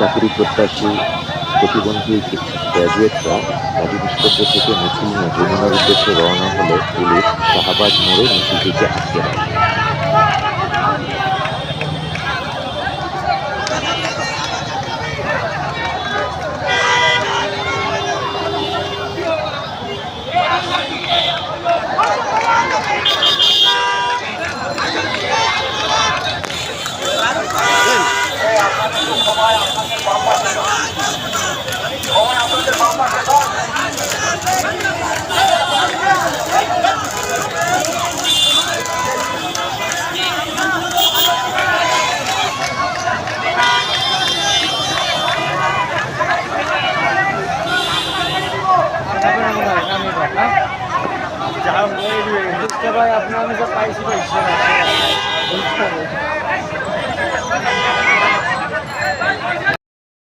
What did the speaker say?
চাকরি প্রত্যাশী প্রতিবন্ধী গ্র্যাজুয়েটরা নিষ্পত্র থেকে মিছিল নিয়ে যমুনার উদ্দেশ্যে রওনা হলে পুলিশ শাহবাজ মোড়ে মিছিলটিকে আটকে রাখে। ভাই আপনার পাইছি